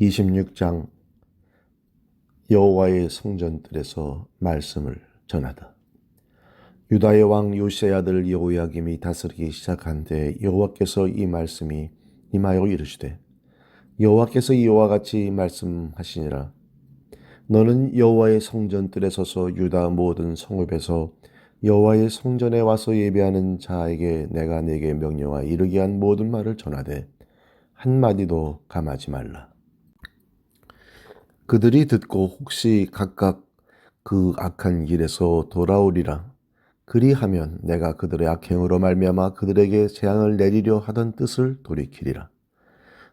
26장 여호와의 성전들에서 말씀을 전하다. 유다의 왕 요시의 아들 여호야김이 다스리기 시작한 때 여호와께서 이 말씀이 임하여 이르시되 여호와께서 이와 같이 말씀하시니라 너는 여호와의 성전들에 서서 유다 모든 성읍에서 여호와의 성전에 와서 예배하는 자에게 내가 네게 명령하 이르게 한 모든 말을 전하되 한 마디도 감하지 말라. 그들이 듣고 혹시 각각 그 악한 길에서 돌아오리라. 그리하면 내가 그들의 악행으로 말미암아 그들에게 재앙을 내리려 하던 뜻을 돌이키리라.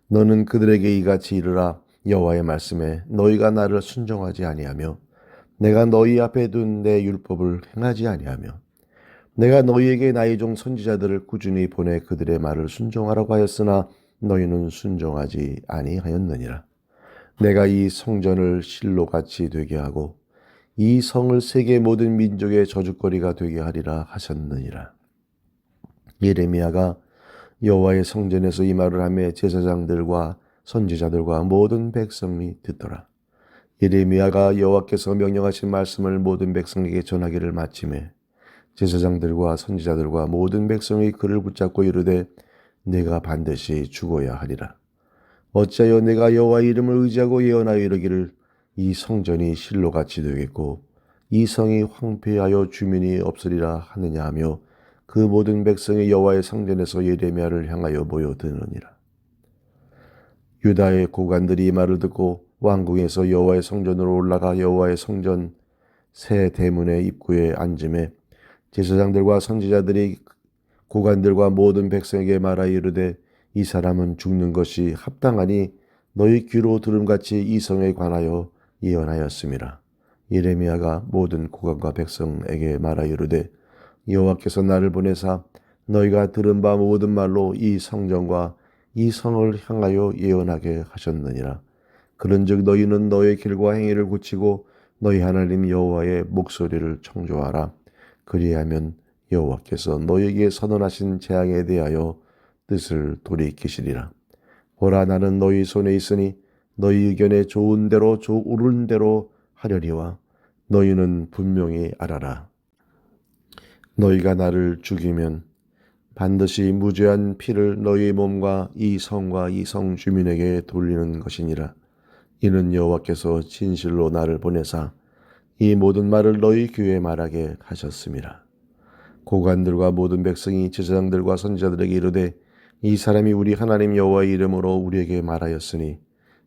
너는 그들에게 이같이 이르라 여호와의 말씀에 너희가 나를 순종하지 아니하며 내가 너희 앞에 둔 내 율법을 행하지 아니하며 내가 너희에게 나의 종 선지자들을 꾸준히 보내 그들의 말을 순종하라고 하였으나 너희는 순종하지 아니하였느니라. 내가 이 성전을 실로같이 되게 하고 이 성을 세계 모든 민족의 저주거리가 되게 하리라 하셨느니라. 예레미야가 여호와의 성전에서 이 말을 하며 제사장들과 선지자들과 모든 백성이 듣더라. 예레미야가 여호와께서 명령하신 말씀을 모든 백성에게 전하기를 마침에 제사장들과 선지자들과 모든 백성이 그를 붙잡고 이르되 내가 반드시 죽어야 하리라. 어찌하여 내가 여호와 이름을 의지하고 예언하여 이르기를 이 성전이 실로같이 되겠고 이 성이 황폐하여 주민이 없으리라 하느냐 하며 그 모든 백성이 여호와의 성전에서 예레미야를 향하여 모여드느니라. 유다의 고관들이 이 말을 듣고 왕궁에서 여호와의 성전으로 올라가 여호와의 성전 새 대문의 입구에 앉음에 제사장들과 선지자들이 고관들과 모든 백성에게 말하여 이르되 이 사람은 죽는 것이 합당하니 너희 귀로 들음같이 이 성에 관하여 예언하였습니다. 예레미야가 모든 고관과 백성에게 말하여 이르되 여호와께서 나를 보내사 너희가 들은 바 모든 말로 이 성전과 이 성을 향하여 예언하게 하셨느니라. 그런즉 너희는 너의 길과 행위를 고치고 너희 하나님 여호와의 목소리를 청조하라. 그리하면 여호와께서 너희에게 선언하신 재앙에 대하여 뜻을 돌이키시리라. 보라 나는 너희 손에 있으니 너희 의견에 좋은 대로 좋은 대로 하려니와 너희는 분명히 알아라. 너희가 나를 죽이면 반드시 무죄한 피를 너희 몸과 이 성과 이 성 주민에게 돌리는 것이니라. 이는 여호와께서 진실로 나를 보내사 이 모든 말을 너희 귀에 말하게 하셨습니다. 고관들과 모든 백성이 제사장들과 선지자들에게 이르되 이 사람이 우리 하나님 여호와의 이름으로 우리에게 말하였으니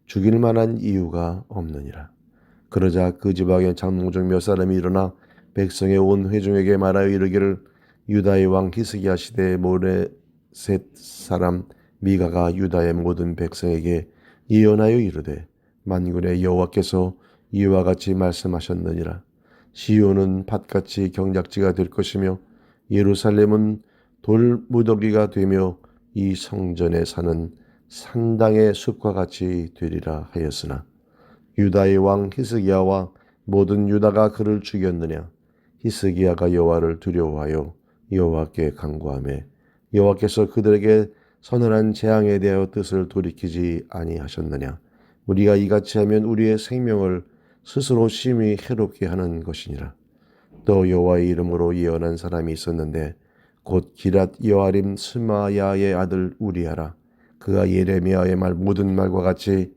죽일 만한 이유가 없느니라. 그러자 그 지방의 장로 중몇 사람이 일어나 백성의 온 회중에게 말하여 이르기를 유다의 왕 히스기야 시대의 모레셋 사람 미가가 유다의 모든 백성에게 예언하여 이르되 만군의 여호와께서 이와 같이 말씀하셨느니라 시온은 밭같이 경작지가 될 것이며 예루살렘은 돌무더기가 되며 이 성전에 사는 산당의 숲과 같이 되리라 하였으나 유다의 왕 히스기야와 모든 유다가 그를 죽였느냐? 히스기야가 여호와를 두려워하여 여호와께 간구하며 여호와께서 그들에게 선언한 재앙에 대하여 뜻을 돌이키지 아니하셨느냐? 우리가 이같이 하면 우리의 생명을 스스로 심히 해롭게 하는 것이니라. 또 여호와의 이름으로 예언한 사람이 있었는데 곧 기랏 여아림 스마야의 아들 우리아라. 그가 예레미야의 말 모든 말과 같이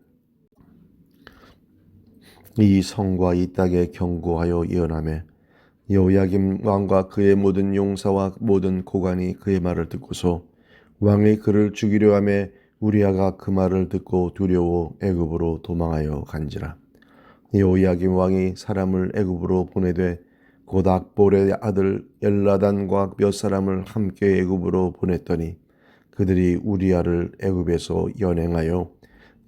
이 성과 이 땅에 경고하여 예언하며 여호야김 왕과 그의 모든 용사와 모든 고관이 그의 말을 듣고서 왕이 그를 죽이려 하며 우리아가 그 말을 듣고 두려워 애굽으로 도망하여 간지라. 여호야김 왕이 사람을 애굽으로 보내되 곧 악볼의 아들 엘라단과 몇 사람을 함께 애굽으로 보냈더니 그들이 우리아를 애굽에서 연행하여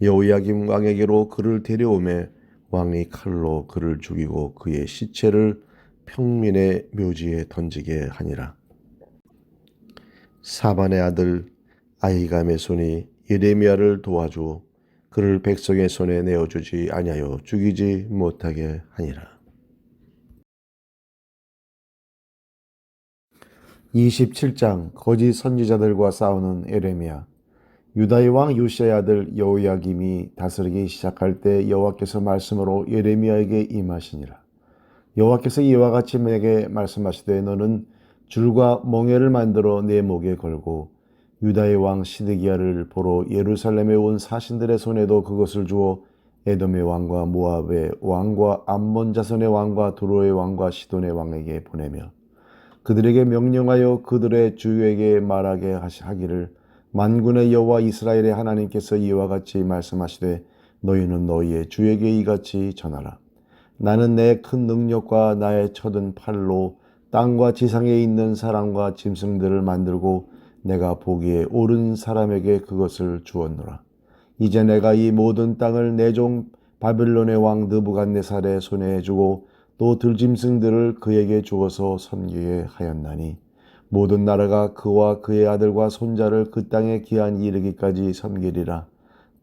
여호야김 왕에게로 그를 데려오매 왕이 칼로 그를 죽이고 그의 시체를 평민의 묘지에 던지게 하니라. 사반의 아들 아이감의 손이 예레미야를 도와주어 그를 백성의 손에 내어주지 아니하여 죽이지 못하게 하니라. 27장 거짓 선지자들과 싸우는 에레미야 유다의 왕 요시아의 아들 여호야김이 다스리기 시작할 때 여호와께서 말씀으로 예레미야에게 임하시니라. 여호와께서 이와 같이 내게 말씀하시되 너는 줄과 멍에를 만들어 내 목에 걸고 유다의 왕 시드기야를 보러 예루살렘에 온 사신들의 손에도 그것을 주어 에돔의 왕과 모압의 왕과 암몬 자손의 왕과 두로의 왕과 시돈의 왕에게 보내며 그들에게 명령하여 그들의 주에게 말하게 하기를 만군의 여호와 이스라엘의 하나님께서 이와 같이 말씀하시되 너희는 너희의 주에게 이같이 전하라 나는 내 큰 능력과 나의 쳐든 팔로 땅과 지상에 있는 사람과 짐승들을 만들고 내가 보기에 옳은 사람에게 그것을 주었노라. 이제 내가 이 모든 땅을 내 종 바벨론의 왕 느부갓네살의 손에 주고 또 들짐승들을 그에게 주어서 섬기게 하였나니 모든 나라가 그와 그의 아들과 손자를 그 땅에 기한 이르기까지 섬기리라.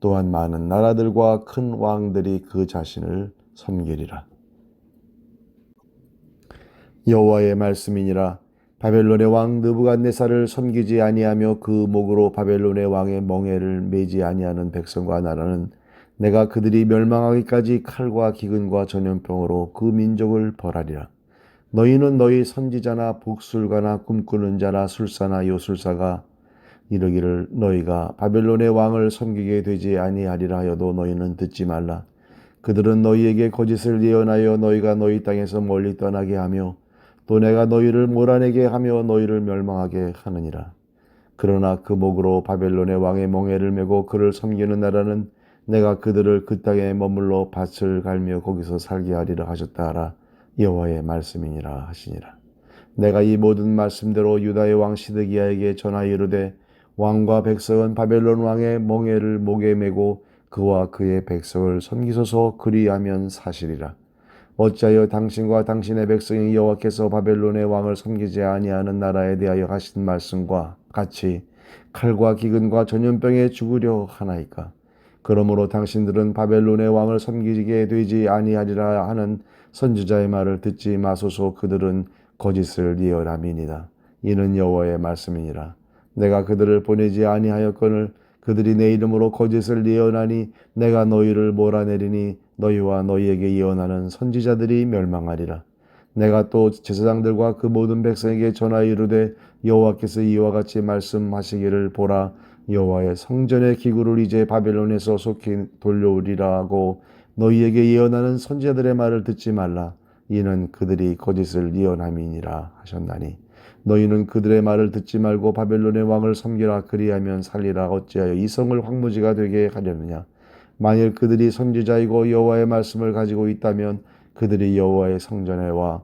또한 많은 나라들과 큰 왕들이 그 자신을 섬기리라. 여호와의 말씀이니라 바벨론의 왕 느부갓네살을 섬기지 아니하며 그 목으로 바벨론의 왕의 멍에를 매지 아니하는 백성과 나라는 내가 그들이 멸망하기까지 칼과 기근과 전염병으로 그 민족을 벌하리라. 너희는 너희 선지자나 복술가나 꿈꾸는 자나 술사나 요술사가 이르기를 너희가 바벨론의 왕을 섬기게 되지 아니하리라 하여도 너희는 듣지 말라. 그들은 너희에게 거짓을 예언하여 너희가 너희 땅에서 멀리 떠나게 하며 또 내가 너희를 몰아내게 하며 너희를 멸망하게 하느니라. 그러나 그 목으로 바벨론의 왕의 멍에를 메고 그를 섬기는 나라는 내가 그들을 그 땅에 머물러 밭을 갈며 거기서 살게 하리라 하셨다 하라 여호와의 말씀이니라 하시니라. 내가 이 모든 말씀대로 유다의 왕 시드기야에게 전하 이르되 왕과 백성은 바벨론 왕의 멍에를 목에 메고 그와 그의 백성을 섬기소서 그리하면 사실이라. 어찌하여 당신과 당신의 백성이 여호와께서 바벨론의 왕을 섬기지 아니하는 나라에 대하여 하신 말씀과 같이 칼과 기근과 전염병에 죽으려 하나이까 그러므로 당신들은 바벨론의 왕을 섬기게 되지 아니하리라 하는 선지자의 말을 듣지 마소서 그들은 거짓을 예언함이니라. 이는 여호와의 말씀이니라. 내가 그들을 보내지 아니하였거늘 그들이 내 이름으로 거짓을 예언하니 내가 너희를 몰아내리니 너희와 너희에게 예언하는 선지자들이 멸망하리라. 내가 또 제사장들과 그 모든 백성에게 전하 이르되 여호와께서 이와 같이 말씀하시기를 보라 여호와의 성전의 기구를 이제 바벨론에서 속히 돌려오리라 하고 너희에게 예언하는 선지자들의 말을 듣지 말라. 이는 그들이 거짓을 예언함이니라 하셨나니 너희는 그들의 말을 듣지 말고 바벨론의 왕을 섬기라 그리하면 살리라. 어찌하여 이 성을 황무지가 되게 하려느냐? 만일 그들이 선지자이고 여호와의 말씀을 가지고 있다면 그들이 여호와의 성전에 와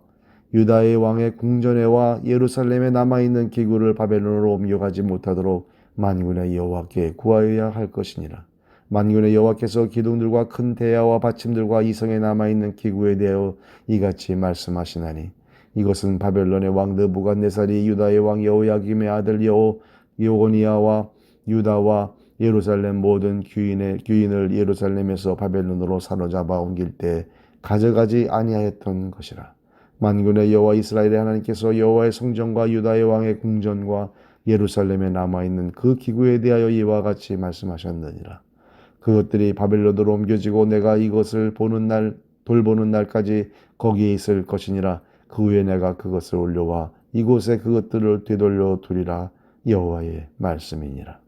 유다의 왕의 궁전에 와 예루살렘에 남아 있는 기구를 바벨론으로 옮겨가지 못하도록 만군의 여호와께 구하여야 할 것이니라. 만군의 여호와께서 기둥들과 큰 대야와 받침들과 이성에 남아 있는 기구에 대하여 이같이 말씀하시나니 이것은 바벨론의 왕 느부갓네살이 유다의 왕 여호야김의 아들 여호 요고니아와 유다와 예루살렘 모든 귀인의 귀인을 예루살렘에서 바벨론으로 사로잡아 옮길 때 가져가지 아니하였던 것이라. 만군의 여호와 이스라엘의 하나님께서 여호와의 성전과 유다의 왕의 궁전과 예루살렘에 남아 있는 그 기구에 대하여 이와 같이 말씀하셨느니라. 그것들이 바벨론으로 옮겨지고 내가 이것을 보는 날 돌보는 날까지 거기에 있을 것이니라. 그 후에 내가 그것을 올려와 이곳에 그것들을 되돌려 두리라 여호와의 말씀이니라.